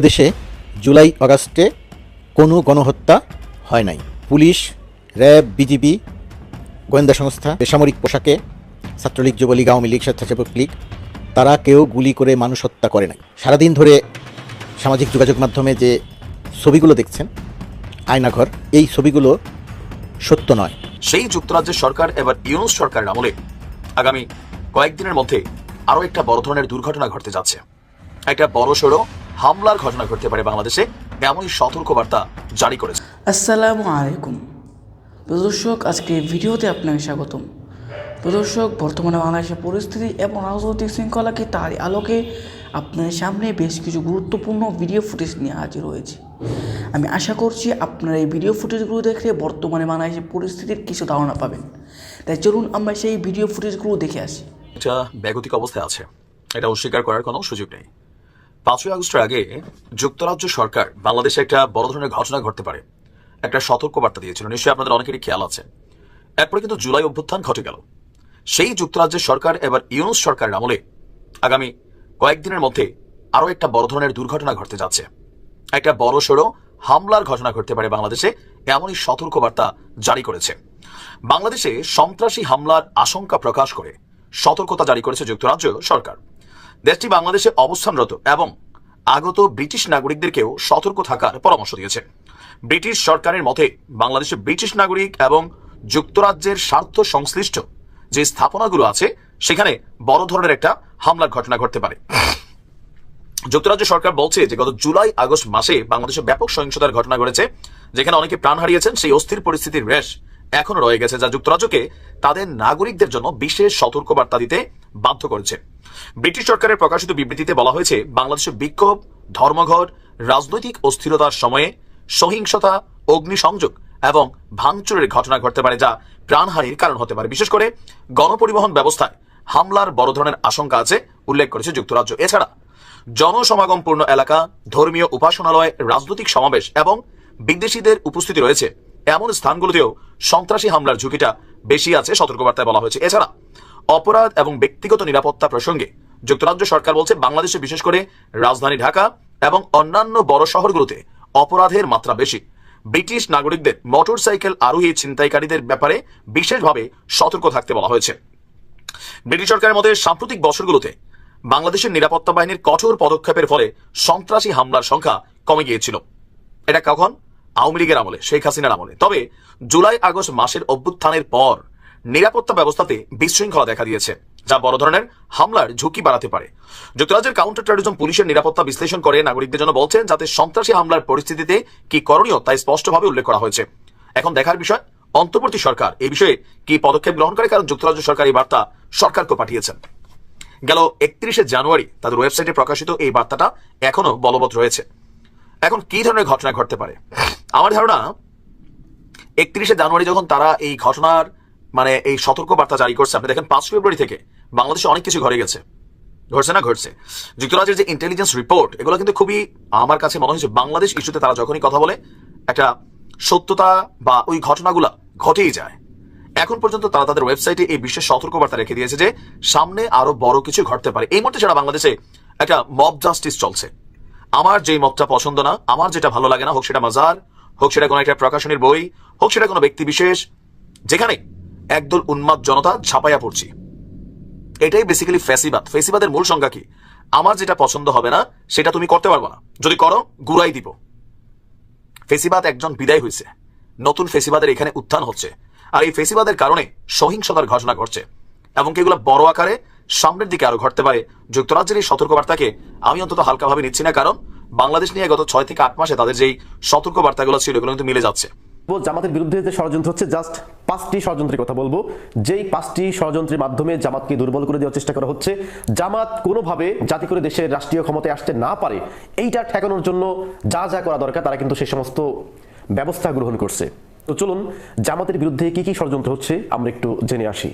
এদেশে জুলাই অগাস্টে কোনো গণহত্যা হয় নাই। পুলিশ, র্যাব, বিজিবি, গোয়েন্দা সংস্থা, বেসামরিক পোশাকে ছাত্রলীগ, যুবলীগ, আওয়ামী লীগ, স্বেচ্ছাসেবক লীগ, তারা কেউ গুলি করে মানুষ হত্যা করে নাই। সারাদিন ধরে সামাজিক যোগাযোগ মাধ্যমে যে ছবিগুলো দেখছেন, আয়নাঘর, এই ছবিগুলো সত্য নয়। সেই যুক্তরাজ্যের সরকার, এবার ইউনুস সরকারের আমলে। আগামী কয়েকদিনের মধ্যে আরও একটা বড় ধরনের দুর্ঘটনা ঘটতে যাচ্ছে। একটা বড় সড়ো হামলার ঘটনা ঘটতে পারে বাংলাদেশে এমনই সতর্কবার্তা জারি করেছে। আসসালামু আলাইকুম। প্রদর্শক আজকে ভিডিওতে আপনাকে স্বাগতম। প্রদর্শক বর্তমানে বাংলাদেশের পরিস্থিতি এবং রাজনৈতিক শৃঙ্খলাকে তারই আলোকে আপনাদের সামনে বেশ কিছু গুরুত্বপূর্ণ ভিডিও ফুটেজ নিয়ে হাজির হয়েছে। আমি আশা করছি আপনারা এই ভিডিও ফুটেজগুলো দেখলে বর্তমানে বাংলাদেশের পরিস্থিতির কিছু ধারণা পাবেন। তাই চলুন আমরা সেই ভিডিও ফুটেজগুলো দেখে আসি। এটা ব্যাগতিক অবস্থায় আছে। এটা অস্বীকার করার কোনো সুযোগ নেই। পাঁচই আগস্টের আগে যুক্তরাজ্য সরকার বাংলাদেশে একটা বড় ধরনের ঘটনা ঘটতে পারে। একটা সতর্কবার্তা দিয়েছিল। নিশ্চয়ই আপনাদের অনেকেরই খেয়াল আছে। এরপরে কিন্তু জুলাই অভ্যুত্থান ঘটে গেল। সেই যুক্তরাজ্যের সরকার, এবার ইউনুস সরকারের আমলে আগামী কয়েকদিনের মধ্যে আরও একটা বড় ধরনের দুর্ঘটনা ঘটতে যাচ্ছে। একটা বড় সড়ো হামলার ঘটনা ঘটতে পারে বাংলাদেশে, এমনই সতর্কবার্তা জারি করেছে। বাংলাদেশে সন্ত্রাসী হামলার আশঙ্কা প্রকাশ করে সতর্কতা জারি করেছে যুক্তরাজ্য সরকার। দেশটি বাংলাদেশে অবস্থানরত এবং আগত ব্রিটিশ নাগরিকদেরকেও সতর্ক থাকার পরামর্শ দিয়েছে। ব্রিটিশ সরকারের মতে বাংলাদেশের ব্রিটিশ নাগরিক এবং যুক্তরাজ্যের স্বার্থ সংশ্লিষ্ট যে স্থাপনাগুলো আছে, সেখানে বড় ধরনের একটা হামলার ঘটনা ঘটতে পারে। যুক্তরাজ্য সরকার বলছে যে, গত জুলাই আগস্ট মাসে বাংলাদেশে ব্যাপক সহিংসতার ঘটনা ঘটেছে, যেখানে অনেকে প্রাণ হারিয়েছেন, সেই অস্থির পরিস্থিতির রেশ এখনও রয়ে গেছে যা যুক্তরাজ্যকে তাদের নাগরিকদের জন্য বিশেষ সতর্কবার্তা দিতে বাধ্য করেছে। ব্রিটিশ সরকারের প্রকাশিত বিবৃতিতে বলা হয়েছে বাংলাদেশের বিক্ষোভ, ধর্মঘট, রাজনৈতিক অস্থিরতার সময়ে সহিংসতা, অগ্নিসংযোগ এবং ভাঙচুরের ঘটনা ঘটতে পারে যা প্রাণহানির কারণ হতে পারে। বিশেষ করে গণপরিবহন ব্যবস্থায় হামলার বড় ধরনের আশঙ্কা আছে, উল্লেখ করেছে যুক্তরাজ্য। এছাড়া, জনসমাগমপূর্ণ এলাকা, ধর্মীয় উপাসনালয়, রাজনৈতিক সমাবেশ এবং বিদেশিদের উপস্থিতি রয়েছে। এমন স্থানগুলোতেও সন্ত্রাসী হামলার ঝুঁকিটা বেশি আছে, সতর্কবার্তায় বলা হয়েছে। এছাড়া, অপরাধ এবং ব্যক্তিগত নিরাপত্তা প্রসঙ্গে যুক্তরাজ্য সরকার বলছে, বাংলাদেশে বিশেষ করে রাজধানী ঢাকা এবং অন্যান্য বড় শহরগুলোতে অপরাধের মাত্রা বেশি। ব্রিটিশ নাগরিকদের মোটর সাইকেল আরোহী ছিনতাইকারীদের ব্যাপারে বিশেষভাবে সতর্ক থাকতে বলা হয়েছে। ব্রিটিশ সরকারের মতে, সাম্প্রতিক বছরগুলোতে বাংলাদেশের নিরাপত্তা বাহিনীর কঠোর পদক্ষেপের ফলে সন্ত্রাসী হামলার সংখ্যা কমে গিয়েছিল। এটা কখন? আওয়ামী লীগের আমলে, শেখ হাসিনার আমলে। তবে জুলাই, আগস্ট মাসের অভ্যুত্থানের পর নিরাপত্তা ব্যবস্থাতে বিশৃঙ্খলা দেখা দিয়েছে, যা বড় ধরনের হামলার ঝুঁকি বাড়াতে পারে। যুক্তরাজ্যের কাউন্টার টেরোরিজম পুলিশের নিরাপত্তা বিশ্লেষণ করে নাগরিকদের জন্য বলছেন, যাতে সন্ত্রাসী হামলার পরিস্থিতিতে কি করণীয় তাই স্পষ্টভাবে উল্লেখ করা হয়েছে। এখন দেখার বিষয়, অন্তর্বর্তী সরকার। এই বিষয়ে কি পদক্ষেপ গ্রহণ করে কারণ যুক্তরাজ্য সরকার এই বার্তা সরকারকে পাঠিয়েছেন। গেল একত্রিশে জানুয়ারি তাদের ওয়েবসাইটে প্রকাশিত এই বার্তাটা এখনও বলবৎ রয়েছে। এখন কি ধরনের ঘটনা ঘটতে পারে? আমার ধারণা, একত্রিশে জানুয়ারি যখন তারা এই ঘটনার মানে এই সতর্ক বার্তা জারি করছে, আপনি দেখেন পাঁচ ফেব্রুয়ারি থেকে বাংলাদেশে অনেক কিছু ঘটে গেছে। ঘটছে না, ঘটছে। যুক্তরাজ্যের যে ইন্টেলিজেন্স রিপোর্ট এগুলো কিন্তু খুবই আমার কাছে মনে হয়েছে বাংলাদেশ ইস্যুতে তারা যখনই কথা বলে, একটা সত্যতা বা ওই ঘটনাগুলা ঘটেই যায়। এখন পর্যন্ত তারা তাদের ওয়েবসাইটে এই বিশেষ সতর্কবার্তা রেখে দিয়েছে যে সামনে আরও বড় কিছু ঘটতে পারে। এই মুহূর্তে সারা বাংলাদেশে একটা মব জাস্টিস চলছে। আমার যেই মতটা পছন্দ না, আমার যেটা ভালো লাগে না, হোক সেটা মাজার, হোক সেটা কোনো একটা প্রকাশনীর বই, হোক সেটা কোনো ব্যক্তি বিশেষ, যেখানে একদল উন্মাদ জনতা ছাপাইয়া পড়ছি। এটাই বেসিক্যালি ফেসিবাদ ফেসিবাদের মূল সংজ্ঞা কি? আমার যেটা পছন্দ হবে না, সেটা তুমি করতে পারব না। যদি করো, গুড়াই দিব। ফেসিবাদ একজন বিদায় হয়েছে। নতুন ফেসিবাদের এখানে উত্থান হচ্ছে। আর এই ফেসিবাদের কারণে সহিংসতার ঘটনা ঘটছে এবং এগুলো বড় আকারে সামনের দিকে আরও ঘটতে পারে। যুক্তরাজ্যের এই সতর্কবার্তাকে আমি অন্তত হালকাভাবে নিচ্ছি না, কারণ বাংলাদেশ নিয়ে গত ছয় থেকে আট মাসে তাদের যেই সতর্কবার্তাগুলো ছিল, এগুলো কিন্তু মিলে যাচ্ছে। জামাতের বিরুদ্ধে যে ষড়যন্ত্র হচ্ছে জাস্ট পাঁচটি ষড়যন্ত্রের কথা বলব। যেই পাঁচটি ষড়যন্ত্রের মাধ্যমে জামাতকে দুর্বল করে দেওয়ার চেষ্টা করা হচ্ছে, জামাত কোনোভাবে যাতে করে দেশের রাষ্ট্রীয় ক্ষমতায় আসতে না পারে, এইটা ঠেকানোর জন্য যা যা করা দরকার, তারা কিন্তু সেই সমস্ত ব্যবস্থা গ্রহণ করছে। তো চলুন, জামাতের বিরুদ্ধে কি কি ষড়যন্ত্র হচ্ছে আমরা একটু জেনে আসি।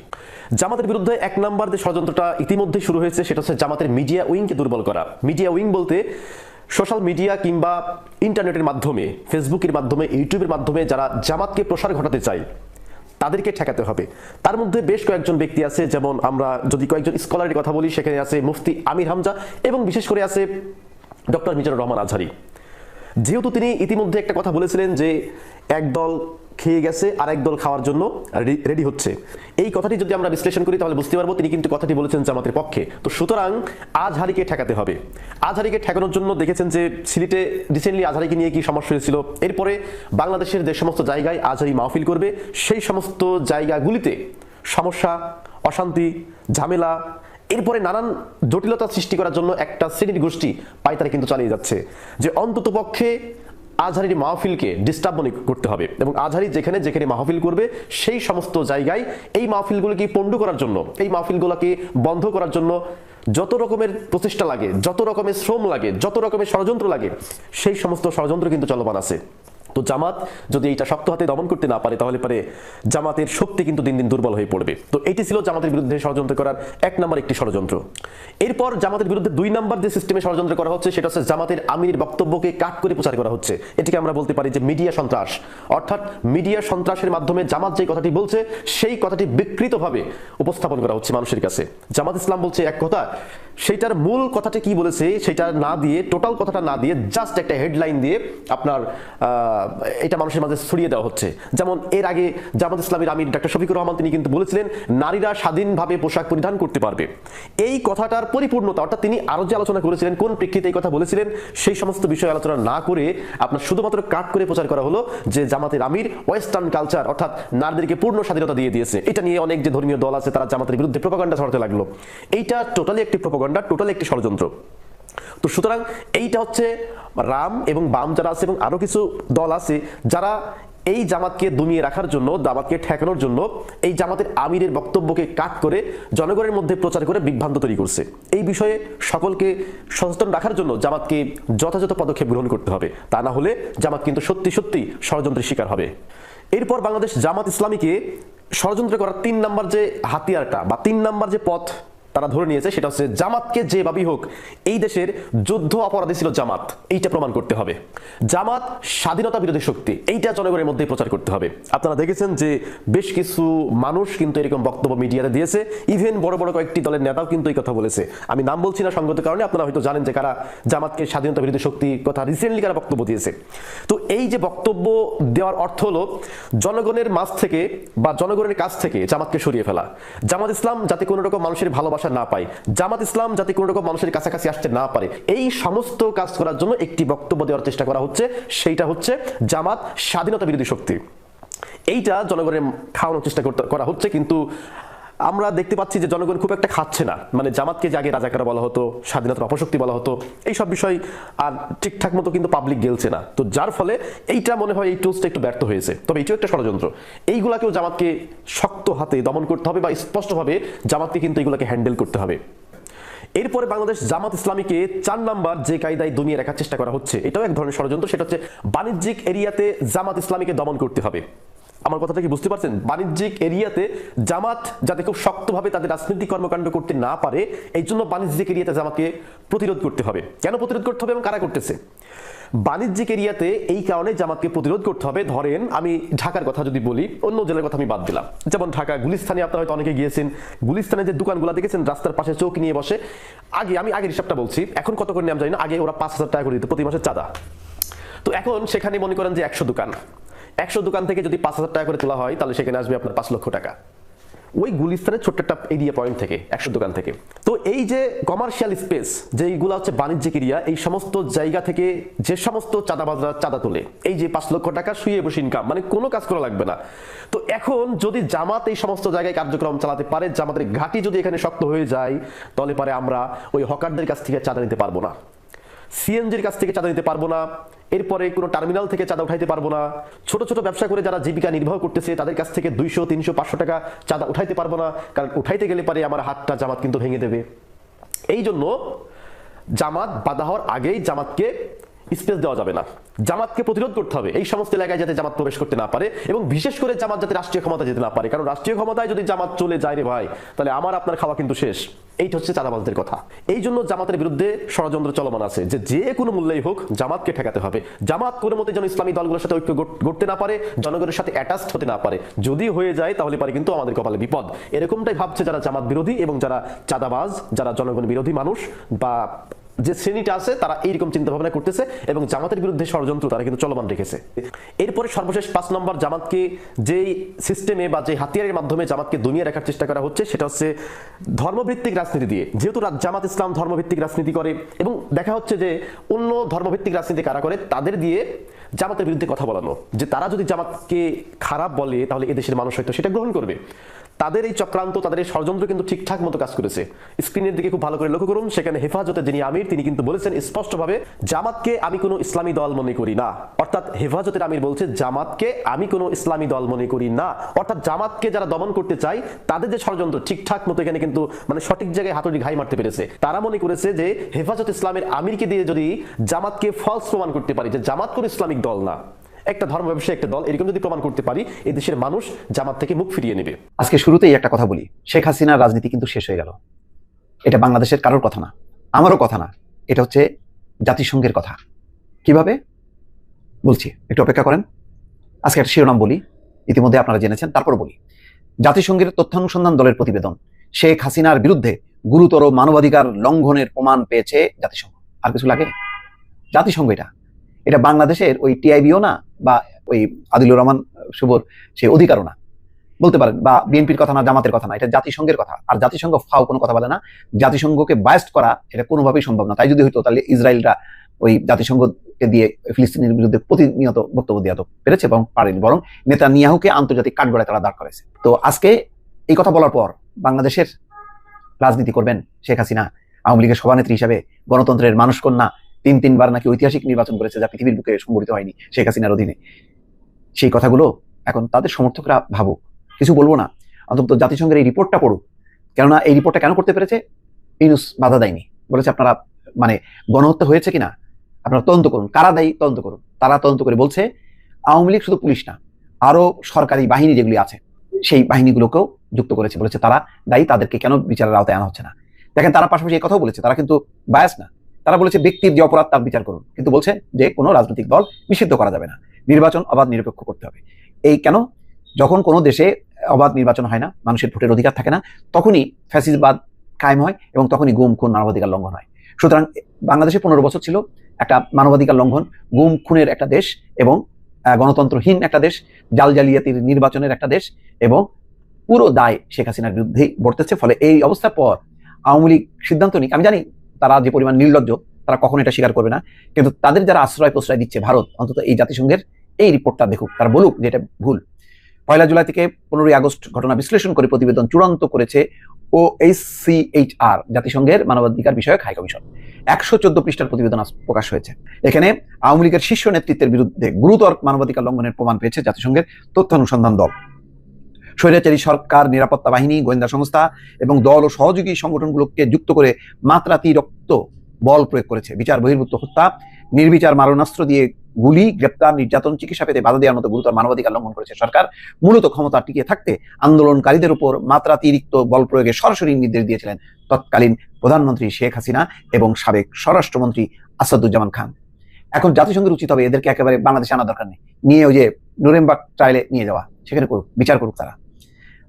জামাতের বিরুদ্ধে এক নাম্বার যে ষড়যন্ত্রটা ইতিমধ্যে শুরু হয়েছে, সেটা হচ্ছে জামাতের মিডিয়া উইংকে দুর্বল করা। মিডিয়া উইং বলতে সোশ্যাল মিডিয়া কিংবা ইন্টারনেটের মাধ্যমে, ফেসবুকের মাধ্যমে, ইউটিউবের মাধ্যমে যারা জামাতকে প্রসার ঘটাতে চায়, তাদেরকে ঠেকাতে হবে। তার মধ্যে বেশ কয়েকজন ব্যক্তি আছে, যেমন আমরা যদি কয়েকজন স্কলারের কথা বলি, সেখানে আছে মুফতি আমির হামজা এবং বিশেষ করে আছে ডক্টর মিজানুর রহমান আজহারি। যেহেতু তিনি ইতিমধ্যে একটা কথা বলেছিলেন যে এক দল খেয়ে গেছে আর এক দল খাওয়ার জন্য রেডি হচ্ছে। এই কথাটি যদি আমরা বিশ্লেষণ করি, তাহলে বুঝতে পারব তিনি কিন্তু কথাটি বলেছেন জামাতের পক্ষে। তো সুতরাং আজহারিকে ঠেকাতে হবে। আজহারিকে ঠেকানোর জন্য দেখেছেন যে সিলেটে রিসেন্টলি আজহারিকে নিয়ে কি সমস্যা হয়েছিল। এরপরে বাংলাদেশের যে সমস্ত জায়গায় আজহারি মাহফিল করবে, সেই সমস্ত জায়গাগুলিতে সমস্যা, অশান্তি, ঝামেলা এরপরে নানান জটিলতা সৃষ্টি করার জন্য একটা শ্রেণির গোষ্ঠী পায়তারা কিন্তু চালিয়ে যাচ্ছে, যে অন্তত পক্ষে আজহারির মাহফিলকে ডিস্টার্ব মনে করতে হবে এবং আজহারি যেখানে যেখানে মাহফিল করবে, সেই সমস্ত জায়গায় এই মাহফিলগুলোকে পণ্ড করার জন্য, এই মাহফিলগুলোকে বন্ধ করার জন্য যত রকমের প্রচেষ্টা লাগে, যত রকমের শ্রম লাগে, যত রকমের ষড়যন্ত্র লাগে, সেই সমস্ত ষড়যন্ত্র কিন্তু চলমান আছে। তো জামাত যদি এইটা শক্ত হাতে দমন করতে না পারে, তাহলে পারে জামাতের শক্তি কিন্তু দিন দিন দুর্বল হয়ে পড়বে। তো এটি ছিল জামাতের বিরুদ্ধে ষড়যন্ত্র করার এক নম্বর একটি ষড়যন্ত্র। এরপর জামাতের বিরুদ্ধে দুই নম্বর যে সিস্টেমে ষড়যন্ত্র করা হচ্ছে, সেটা হচ্ছে জামাতের আমিরের বক্তব্যকে কাট করে প্রচার করা হচ্ছে। এটিকে আমরা বলতে পারি যে মিডিয়া সন্ত্রাস। অর্থাৎ মিডিয়া সন্ত্রাসের মাধ্যমে জামাত যে কথাটি বলছে, সেই কথাটি বিকৃতভাবে উপস্থাপন করা হচ্ছে মানুষের কাছে। জামাত ইসলাম বলছে এক কথা, সেইটার মূল কথাটা কি বলেছে, সেটা না দিয়ে টোটাল কথাটা না দিয়ে জাস্ট একটা হেডলাইন দিয়ে আপনার এটা মানুষের মাঝে ছড়িয়ে দেওয়া হচ্ছে। যেমন এর আগে জামাত ইসলামের আমির ডাক্তার শফিকুর রহমান তিনি কিন্তু বলেছিলেন, নারীরা স্বাধীনভাবে পোশাক পরিধান করতে পারবে। এই কথাটার পরিপূর্ণতা, অর্থাৎ তিনি আরও যে আলোচনা করেছিলেন, কোন প্রেক্ষিতে এই কথা বলেছিলেন, সেই সমস্ত বিষয় আলোচনা না করে আপনার শুধুমাত্র কাট করে প্রচার করা হলো যে জামাতের আমির ওয়েস্টার্ন কালচার, অর্থাৎ নারীদেরকে পূর্ণ স্বাধীনতা দিয়ে দিয়েছে। এটা নিয়ে অনেক যে ধর্মীয় দল আছে, তারা জামাতের বিরুদ্ধে প্রপাগান্ডা ছড়াতে লাগল। এইটা টোটালি একটি প্রপাগান্ডা, টোটালি একটি ষড়যন্ত্র। তো সুতরাং এইটা হচ্ছে রাম এবং বাম যারা আছে এবং আরও কিছু দল আছে, যারা এই জামাতকে দমিয়ে রাখার জন্য, জামাতকে ঠেকানোর জন্য এই জামাতের আমিরের বক্তব্যকে কাট করে জনগণের মধ্যে প্রচার করে বিভ্রান্ত তৈরি করছে। এই বিষয়ে সকলকে সচেতন রাখার জন্য জামাতকে যথাযথ পদক্ষেপ গ্রহণ করতে হবে। তা না হলে জামাত কিন্তু সত্যি সত্যি ষড়যন্ত্রের শিকার হবে। এরপর বাংলাদেশ জামাত ইসলামীকে ষড়যন্ত্র করার তিন নাম্বার যে হাতিয়ারটা বা তিন নাম্বার যে পথ তারা ধরে নিয়েছে, সেটা হচ্ছে জামাতকে যেভাবেই হোক, এই দেশের যুদ্ধ অপরাধী ছিল জামাত। এইটা প্রমাণ করতে হবে। জামাত স্বাধীনতা বিরোধী শক্তি, এইটা জনগণের মধ্যে প্রচার করতে হবে। আপনারা দেখেছেন যে বেশ কিছু মানুষ কিন্তু এরকম বক্তব্য মিডিয়াতে দিয়েছে। ইভেন বড় বড় কয়েকটি দলের নেতাও কিন্তু এই কথা বলেছে। আমি নাম বলছি না সঙ্গত কারণে, আপনারা হয়তো জানেন যে কারা জামাতকে স্বাধীনতা বিরোধী শক্তি কথা রিসেন্টলি কারা বক্তব্য দিয়েছে। তো এই যে বক্তব্য দেওয়ার অর্থ হলো, জনগণের মাঝ থেকে বা জনগণের কাছ থেকে জামাতকে সরিয়ে ফেলা। জামাত ইসলাম যাতে কোনো রকম মানুষের ভালোবাসা না পায়। জামাত ইসলাম যাতে কোনো রকম মানুষের কাছাকাছি আসতে না পারে। এই সমস্ত কাজ করার জন্য একটি বক্তব্য দেওয়ার চেষ্টা করা হচ্ছে। সেইটা হচ্ছে জামাত স্বাধীনতা বিরোধী শক্তি। এইটা জনগণের খাওয়ানোর চেষ্টা করা হচ্ছে। কিন্তু আমরা দেখতে পাচ্ছি যে জনগণ খুব একটা খাচ্ছে না। মানে জামাতকে যে আগে রাজাকারা বলা হতো, স্বাধীনতার অপশক্তি বলা হতো এই সব বিষয় আর ঠিকঠাক মতো কিন্তু পাবলিক গেলছে না। তো যার ফলে এইটা মনে হয় এই টুলসটা একটু ব্যর্থ হয়েছে। তবে এটিও একটা ষড়যন্ত্র। এইগুলাকেও জামাতকে শক্ত হাতে দমন করতে হবে বা স্পষ্টভাবে জামাতকে কিন্তু এগুলোকে হ্যান্ডেল করতে হবে। এরপরে বাংলাদেশ জামাত ইসলামীকে চার নাম্বার যে কায়দায় দমিয়ে রাখার চেষ্টা করা হচ্ছে, এটাও এক ধরনের ষড়যন্ত্র। সেটা হচ্ছে বাণিজ্যিক এরিয়াতে জামাত ইসলামীকে দমন করতে হবে। আমার কথাটা কি বুঝতে পারছেন? বাণিজ্যিক এরিয়াতে জামাত যাতে খুব শক্তভাবে তাদের রাজনৈতিক কর্মকাণ্ড করতে না পারে, এই জন্য বাণিজ্যিক এরিয়াতে জামাতকে প্রতিরোধ করতে হবে। কেন প্রতিরোধ করতে হবে এবং কারা করতেছে? বাণিজ্যিক এরিয়াতে এই কারণে জামাতকে প্রতিরোধ করতে হবে। ধরেন, আমি ঢাকার কথা যদি বলি, অন্য জেলার কথা আমি বাদ দিলাম। যেমন ঢাকা, গুলিস্তানে আপনারা হয়তো অনেকে গিয়েছেন। গুলিস্তানে যে দোকানগুলো দেখেছেন, রাস্তার পাশে চৌকি নিয়ে বসে। আগে, আমি আগের হিসাবটা বলছি, এখন কত করে নাম জানি না। আগে ওরা পাঁচ হাজার টাকা করে দিত প্রতি মাসে চাঁদা। তো এখন সেখানে মনে করেন যে একশো দোকান। একশো দোকান থেকে যদি পাঁচ হাজার টাকা করে তোলা হয়, তাহলে সেখানে আসবে আপনার পাঁচ লক্ষ টাকা। ওই গুলিস্তানের ছোট্ট একটা এরিয়া পয়েন্ট থেকে, একশো দোকান থেকে। তো এই যে কমার্শিয়াল স্পেস যেইগুলো হচ্ছে বাণিজ্যিক এরিয়া এই সমস্ত জায়গা থেকে যে সমস্ত চাঁদাবাজরা চাঁদা তোলে, এই যে পাঁচ লক্ষ টাকা শুয়ে বসে ইনকাম মানে কোনো কাজ করা লাগবে না। তো এখন যদি জামাত এই সমস্ত জায়গায় কার্যক্রম চালাতে পারে, জামাতের ঘাঁটি যদি এখানে শক্ত হয়ে যায়, তাহলে পারে আমরা ওই হকারদের কাছ থেকে চাঁদা নিতে পারব না। সিএনজির কাছ থেকে চাঁদা নিতে পারব না, এরপরে কোনো টার্মিনাল থেকে চাঁদা উঠাইতে পারব না, ছোট ছোট ব্যবসা করে যারা জীবিকা নির্বাহ করতেছে, তাদের কাছ থেকে দুইশো, তিনশো, পাঁচশো টাকা চাঁদা উঠাইতে পারব না, কারণ উঠাইতে গেলে পারে আমার হাতটা জামাত কিন্তু ভেঙে দেবে। এই জন্য জামাত বাধা হওয়ার আগেই জামাতকে স্পেস দেওয়া যাবে না। জামাতকে প্রতিরোধ করতে হবে। এই সমস্ত এলাকায় যাতে জামাত প্রবেশ করতে না পারে এবং বিশেষ করে জামাত যাতে রাষ্ট্রীয় ক্ষমতা যেতে না পারে। কারণ রাষ্ট্রীয় ক্ষমতায় যদি জামাত চলে যায় রে ভাই, তাহলে আমার, আপনার খাওয়া কিন্তু শেষ। এইটা হচ্ছে চাঁদাবাজদের কথা। এই জন্য জামাতের বিরুদ্ধে ষড়যন্ত্র চলমান আছে যে যে কোনো মূল্যেই হোক জামাতকে ঠেকাতে হবে। জামাত কোনো মতে যেন ইসলামী দলগুলোর সাথে ঐক্য গড়তে না পারে, জনগণের সাথে অ্যাটাচড হতে না পারে। যদি হয়ে যায়, তাহলে পারে কিন্তু আমাদের কপালে বিপদ। এরকমটাই ভাবছে যারা জামাত বিরোধী এবং যারা চাঁদাবাজ, যারা জনগণ বিরোধী মানুষ বা যে শ্রেণীটা আছে, তারা এইরকম চিন্তা ভাবনা করতেছে এবং জামাতের বিরুদ্ধে ষড়যন্ত্র তারা কিন্তু চলমান রেখেছে। এরপরে সর্বশেষ পাঁচ নম্বর জামাতকে যেই সিস্টেমে বা যে হাতিয়ারের মাধ্যমে জামাতকে দমিয়ে রাখার চেষ্টা করা হচ্ছে, সেটা হচ্ছে ধর্মভিত্তিক রাজনীতি দিয়ে। যেহেতু জামাত ইসলাম ধর্মভিত্তিক রাজনীতি করে এবং দেখা হচ্ছে যে অন্য ধর্মভিত্তিক রাজনীতি কারা করে, তাদের দিয়ে জামাতের বিরুদ্ধে কথা বলানো। যে তারা যদি জামাতকে খারাপ বলে, তাহলে এদেশের মানুষ হয়তো সেটা গ্রহণ করবে। তাদের এই চক্রান্ত, তাদের এই ষড়যন্ত্র কিন্তু ঠিকঠাক মতো কাজ করেছে। স্ক্রিনের দিকে খুব ভালো করে লক্ষ্য করুন, সেখানে হেফাজতের যিনি আমির, তিনি কিন্তু বলেছেন স্পষ্টভাবে, জামাতকে আমি কোনো ইসলামী দল মনে করি না। অর্থাৎ হেফাজতের আমির বলছে, জামাতকে আমি কোনো ইসলামী দল মনে করি না। অর্থাৎ জামাতকে যারা দমন করতে চাই তাদের যে ষড়যন্ত্র ঠিকঠাক মতো এখানে কিন্তু মানে সঠিক জায়গায় হাতুড়ি ঘাই মারতে পেরেছে। তারা মনে করেছে যে, হেফাজত ইসলামের আমিরকে দিয়ে যদি জামাতকে ফলস প্রমাণ করতে পারি যে, জামাত কোনো ইসলামিক দল না। একটা ধর্ম ব্যবসায়ী একটা দল, এরকম যদি প্রমাণ করতে পারি, এই দেশের মানুষ জামাত থেকে মুখ ফিরিয়ে নেবে। আজকে শুরুতেই একটা কথা বলি। শেখ হাসিনার রাজনীতি কিন্তু শেষ হয়ে গেল। এটা বাংলাদেশের কারোর কথা না, আমারও কথা না। এটা হচ্ছে জাতিসংঘের কথা। কীভাবে? বলছি, একটু অপেক্ষা করেন। আজকে একটা শিরোনাম বলি, ইতিমধ্যে আপনারা জেনেছেন তারপর বলি। জাতিসংঘের তথ্যানুসন্ধান দলের প্রতিবেদন, শেখ হাসিনার বিরুদ্ধে গুরুতর মানবাধিকার লঙ্ঘনের প্রমাণ পেয়েছে জাতিসংঘ। আর কিছু লাগে জাতিসংঘ এটা। এটা বাংলাদেশের ওই টিআইবিও না বা ওই আদিলুর রহমান শুভর সে অধিকারও না। বলতে পারেন, বা বিএনপির কথা না, জামাতের কথা না, এটা জাতিসংঘের কথা। আর জাতিসংঘ ফাও কোনো কথা বলে না। জাতিসংঘকে বায়াস্ট করা এটা কোনোভাবেই সম্ভব না। তাই যদি হইতো, তাহলে ইসরায়েলরা ওই জাতিসংঘকে দিয়ে ফিলিস্তিনের বিরুদ্ধে প্রতিনিয়ত বক্তব্য দেওয়া পেরেছে এবং পারেনি। বরং নেতা নিয়াহুকে আন্তর্জাতিক কাঠগড়ায় তারা দাঁড় করেছে। তো আজকে এই কথা বলার পর বাংলাদেশের রাজনীতি করবেন শেখ হাসিনা, আওয়ামী লীগের সভানেত্রী হিসাবে, গণতন্ত্রের মানুষ কন্যা তিন তিনবার নাকি ঐতিহাসিক নির্বাচন করেছে যা পৃথিবীর বুকে সংগঠিত হয়নি শেখ হাসিনার অধীনে। সেই কথাগুলো এখন তাদের সমর্থকরা ভাবুক। কিছু বলব না। অন্তত জাতিসংঘের এই রিপোর্টটা পড়ুক। কেননা এই রিপোর্টটা কেন করতে পেরেছে? ইউনুস বাধা দেয়নি। বলেছে আপনারা মানে গণহত্যা হয়েছে কিনা? আপনারা তদন্ত করুন। কারা দায়ী? তদন্ত করুন। তারা তদন্ত করে বলছে, আওয়ামী লীগ শুধু পুলিশ না, আরও সরকারি বাহিনী যেগুলি আছে, সেই বাহিনীগুলোকেও যুক্ত করেছে। বলেছে তারা দায়ী, তাদেরকে কেন বিচারের আওতায় আনা হচ্ছে না? দেখেন তারা পাশাপাশি এই কথাও বলেছে। তারা কিন্তু বায়াস না। তারা বলেছে, ব্যক্তির যে অপরাধ, তার বিচার করুন। কিন্তু বলছে যে, কোনো রাজনৈতিক দল নিষিদ্ধ করা যাবে না। নির্বাচন অবাধ নিরপেক্ষ করতে হবে। এই কেন? যখন কোনো দেশে অবাধ নির্বাচন হয় না, মানুষের ভোটের অধিকার থাকে না, তখনই ফ্যাসিবাদ কায়েম হয় এবং তখনই গুম, খুন, মানবাধিকার লঙ্ঘন হয়। সুতরাং বাংলাদেশে পনেরো বছর ছিল একটা মানবাধিকার লঙ্ঘন, গুম, খুনের একটা দেশ এবং গণতন্ত্রহীন একটা দেশ, জাল জালিয়াতির নির্বাচনের একটা দেশ এবং পুরো দায় শেখ হাসিনার বিরুদ্ধেই বর্তেছে। ফলে এই অবস্থার পর আওয়ামী লীগ সিদ্ধান্ত নিক। আমি জানি তারা যে পরিমাণ নির্লজ্জ, তারা কখনো এটা স্বীকার করবে না। কিন্তু তাদের যারা আশ্রয় প্রশ্রয় দিচ্ছে ভারত, অন্তত এই জাতিসংঘের এই রিপোর্টটা দেখুক, তারা বলুক যে এটা ভুল। পয়লা জুলাই থেকে পনেরোই আগস্ট ঘটনা বিশ্লেষণ করে প্রতিবেদন চূড়ান্ত করেছে ও এইচসিএইচআর জাতিসংঘের মানবাধিকার বিষয়ক হাই কমিশন। একশো চোদ্দ পৃষ্ঠার প্রতিবেদন প্রকাশ হয়েছে। এখানে আওয়ামী লীগের শীর্ষ নেতৃত্বের বিরুদ্ধে গুরুতর মানবাধিকার লঙ্ঘনের প্রমাণ পেয়েছে জাতিসংঘের তথ্য অনুসন্ধান দল। স্বৈরাচারী সরকার, নিরাপত্তা বাহিনী, গোয়েন্দা সংস্থা এবং দল ও সহযোগী সংগঠনগুলোকে যুক্ত করে মাত্রাতিরিক্ত বল প্রয়োগ করেছে। বিচার, বহির্ভূত হত্যা, নির্বিচার মারণাস্ত্র দিয়ে গুলি, গ্রেপ্তার, নির্যাতন, চিকিৎসা পেতে বাধা দেওয়ার মতো গুরুতর মানবাধিকার লঙ্ঘন করেছে সরকার। মূলত ক্ষমতা টিকে থাকতে আন্দোলনকারীদের উপর মাত্রাতিরিক্ত বল প্রয়োগে সরাসরি নির্দেশ দিয়েছিলেন তৎকালীন প্রধানমন্ত্রী শেখ হাসিনা এবং সাবেক স্বরাষ্ট্রমন্ত্রী আসাদুজ্জামান খান। এখন জাতিসংঘের উচিত হবে এদেরকে একেবারে বাংলাদেশে আনা দরকার নেই। নিয়ে ওই যে নুরেমবাগ ট্রায়ালে নিয়ে যাওয়া। সেখানে করুক, বিচার করুক তারা।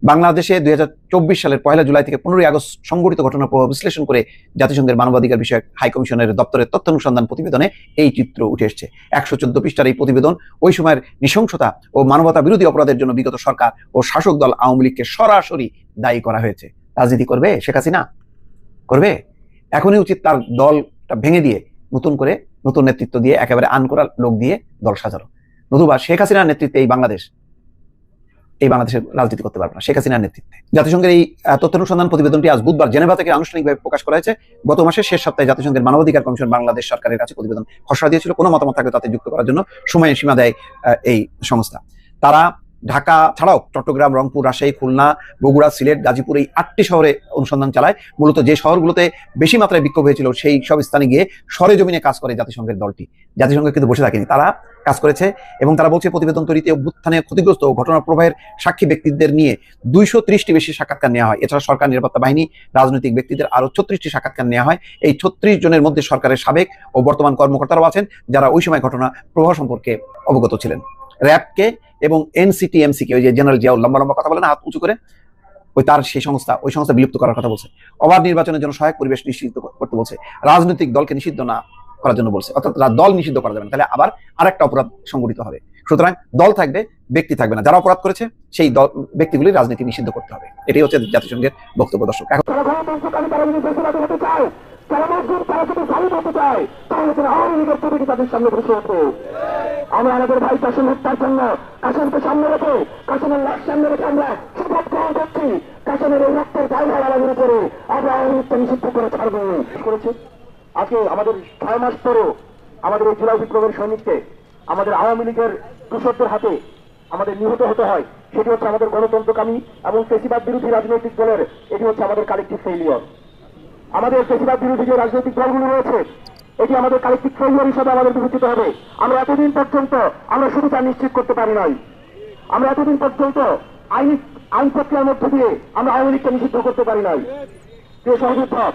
বাংলাদেশে দুই হাজার চব্বিশ সালের পয়লা জুলাই থেকে পনেরোই আগস্ট সংঘটিত ঘটনার প্রভাব বিশ্লেষণ করে জাতিসংঘের মানবাধিকার বিষয়ক হাই কমিশনের দপ্তরের তথ্যানুসন্ধান প্রতিবেদনে এই চিত্র উঠে এসছে। একশো চোদ্দ পৃষ্ঠার এই প্রতিবেদন ওই সময়ের নৃশংসতা ও মানবতা বিরোধী অপরাধের জন্য বিগত সরকার ও শাসক দল আওয়ামী লীগকে সরাসরি দায়ী করা হয়েছে। রাজনীতি করবে শেখ হাসিনা? করবে? এখনই উচিত তার দলটা ভেঙে দিয়ে নতুন করে নতুন নেতৃত্ব দিয়ে একেবারে আন করা লোক দিয়ে দল সাজানো। নতুবা শেখ হাসিনার নেতৃত্বে এই বাংলাদেশ এই বাংলাদেশের রাজনীতি করতে পারবে না, শেখ হাসিনার নেতৃত্বে। জাতিসংঘের এই তথ্য অনুসন্ধান প্রতিবেদনটি আজ বুধবার জেনেভা থেকে আনুষ্ঠানিকভাবে প্রকাশ করা হয়েছে। গত মাসের শেষ সপ্তাহে জাতিসংঘের মানবাধিকার কমিশন বাংলাদেশ সরকারের কাছে প্রতিবেদন খসড়া দিয়েছিল। কোনো মতামত থাকলে তাতে যুক্ত করার জন্য সময়ের সীমা দেয় এই সংস্থা। তারা ঢাকা ছাড়াও চট্টগ্রাম, রংপুর, রাজশাহী, খুলনা, বগুড়া, সিলেট, গাজীপুর এই আটটি শহরে অনুসন্ধান চালায়। মূলত যে শহরগুলোতে বেশি মাত্রায় বিক্ষোভ হয়েছিল সেই সব স্থানে গিয়ে সরে জমিনে কাজ করে জাতিসংঘের দলটি। জাতিসংঘ কিন্তু বসে থাকেনি, তারা কাজ করেছে এবং তারা বলছে প্রতিবেদন তৈরিতে অভ্যুত্থানে ক্ষতিগ্রস্ত ঘটনা প্রবাহের সাক্ষী ব্যক্তিদের নিয়ে দুইশো ত্রিশটি বেশি সাক্ষাৎকার নেওয়া হয়। এছাড়া সরকার নিরাপত্তা বাহিনী, রাজনৈতিক ব্যক্তিদের আরও ছত্রিশটি সাক্ষাৎকার নেওয়া হয়। এই ছত্রিশ জনের মধ্যে সরকারের সাবেক ও বর্তমান কর্মকর্তারাও আছেন, যারা ওই সময় ঘটনা প্রবাহ সম্পর্কে অবগত ছিলেন। র্যাবকে এবং এনসিটিএমসি কে ওই যে জেনারেল জিয়াউল লম্বা লম্বা কথা বলে না, হাত উঁচু করে, ওই তার সেই সংস্থা, ওই সংস্থা বিলুপ্ত করার কথা বলছে। অবাধ নির্বাচনের জন্য সহায়ক পরিবেশ নিশ্চিত করতে বলছে। রাজনৈতিক দলকে নিষিদ্ধ না করার জন্য বলছে। অর্থাৎ দল নিষিদ্ধ করা যাবে না। তাহলে আবার আরেকটা অপরাধ সংগঠিত হবে। সুতরাং দল থাকবে, ব্যক্তি থাকবে না। যারা অপরাধ করেছে, সেই দল ব্যক্তিগুলি রাজনীতি নিষিদ্ধ করতে হবে। এটাই হচ্ছে জাতিসংঘের বক্তব্য দর্শক। এখন তারা যদি হতে চায়, তাহলে তারা তাদের সামনে বসে আমরা আমাদের ভাই কাসেম হত্যার জন্য কাসেমকে সামনে রেখে, কাসেমের লাশ সামনে রেখে আমরা শপথ গ্রহণ করছি। কাসেমের এই রক্তের গায়ে উপরে আমরা নিষিদ্ধ করে করেছে। আজকে আমাদের ছয় মাস পরেও আমাদের এই জুলাই বিপ্লবের সৈনিককে আমাদের আওয়ামী লীগের কৃষকদের হাতে আমাদের নিহত হতে হয়। সেটি হচ্ছে আমাদের গণতন্ত্রকামী এবং ফেসিবাদ বিরোধী রাজনৈতিক দলের, এটি হচ্ছে আমাদের কালেকটিভ ফেইলিয়র আমাদের ফেসিবাদ বিরোধী যে রাজনৈতিক দলগুলো রয়েছে, এটি আমাদের কালেকটিভ ফেইলিয়র হিসাবে আমাদের বিবেচিত হবে। আমরা এতদিন পর্যন্ত আমরা শুধু তা নিশ্চিত করতে পারি নাই। আমরা এতদিন পর্যন্ত আইন আইন প্রক্রিয়ার মধ্য দিয়ে আমরা আওয়ামী লীগকে নিষিদ্ধ করতে পারি নাই। প্রিয় সহযোদ্ধা,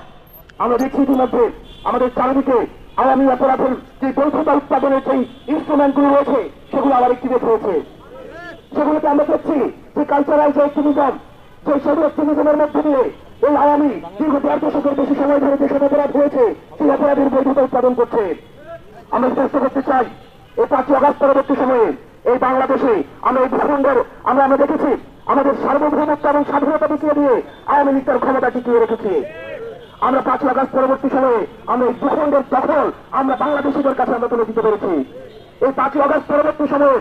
আমরা দেখছি ইতিমধ্যে আমাদের চারিদিকে আওয়ামী অপরাধের যে বৈধতা উৎপাদনের যে ইনস্ট্রুমেন্টগুলো রয়েছে, সেগুলো আবার একটিভেট হয়েছে সেগুলোকে আমরা দেখছি যে কালচারাল যে অ্যাক্টিভিজম যে সেই অ্যাক্টিভিজমের মধ্যে দিয়ে এই আওয়ামী দীর্ঘ দেড় দশকের বেশি সময় ধরে যেসব অপরাধ হয়েছে, সেই অপরাধের বৈধতা উৎপাদন করছে। আমরা স্পষ্ট করতে চাই, এই পাঁচই আগস্ট পরবর্তী সময়ে এই বাংলাদেশে আমরা এই ভূখণ্ডের, আমরা আমরা দেখেছি, আমাদের সার্বভৌমত্ব এবং স্বাধীনতা বিকিয়ে দিয়ে আওয়ামী লীগ তার ক্ষমতা টিকিয়ে রেখেছে। আমরা পাঁচই আগস্ট পরবর্তী সময়ে আমরা এই ভূখণ্ডের দখল আমরা বাংলাদেশিদের কাছে আমরা তুলে দিতে পেরেছি। এই পাঁচই আগস্ট পরবর্তী সময়ে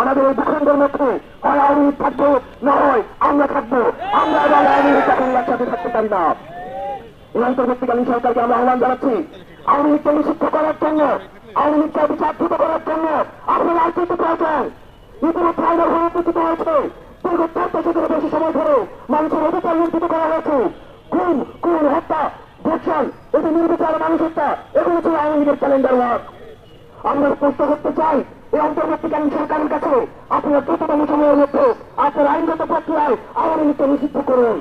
আমাদের এই ভূখণ্ডের মধ্যে হয় আওয়ামী লীগ থাকবে না হয় আমরা থাকব। আমরা এবং আওয়ামী লীগ তখন একসাথে থাকতে পারি না। এই অন্তর্বর্তীকালীন সরকারকে আমরা আহ্বান জানাচ্ছি, আওয়ামী লীগকে নিষিদ্ধ করার জন্য, আওয়ামী লীগকে বিচারভূত করার জন্য আপনার রাজনীতি প্রয়োজন ইতিমধ্যে আইনের হয়ে হয়েছে। দীর্ঘ চার দশকের বেশি সময় ধরে মানুষের অধিকার লুণ্ঠিত করা হয়েছে। খুন খুন, হত্যা, ধর্ষণ এটি নির্বিচার মানুষ হত্যা, এগুলো ছিল আওয়ামী লীগের ক্যালেন্ডার ওয়ার্ক আমরা স্পষ্ট করতে চাই এই অন্তর্বর্তীকালীন সরকারের কাছে আপনার দ্রুততম সময়ের মধ্যে আপনার আইনগত প্রক্রিয়ায় আওয়ামী লীগকে নিষিদ্ধ করুন।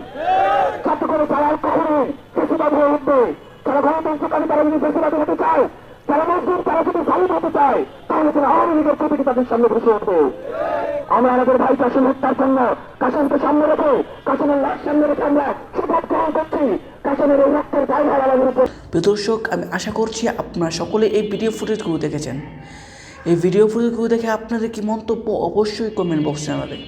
যাতে করে তারা আর কখনো বেশিবাদ হয়ে উঠবে। তারা গণতন্ত্রকামী, তারা যদি বেশিবাদ হতে চায় তারা মজদুর তারা যদি জালিম হতে চায়, তাহলে তারা আওয়ামী লীগের প্রতিটি তাদের সামনে বসে উঠবে। আমরা আমাদের ভাই কাসেম হত্যার জন্য কাসেমকে সামনে রেখে, কাসেমের লাশ সামনে রেখে আমরা শপথ গ্রহণ করছি। কাসেমের এই রক্তের গায়ে হারানোর উপর। দর্শক, আমি আশা করছি আপনারা সকলে এই ভিডিও ফুটেজগুলো দেখেছেন। এই ভিডিও ফুটেজগুলো দেখে আপনাদের কি মন্তব্য অবশ্যই কমেন্ট বক্সে জানাবেন।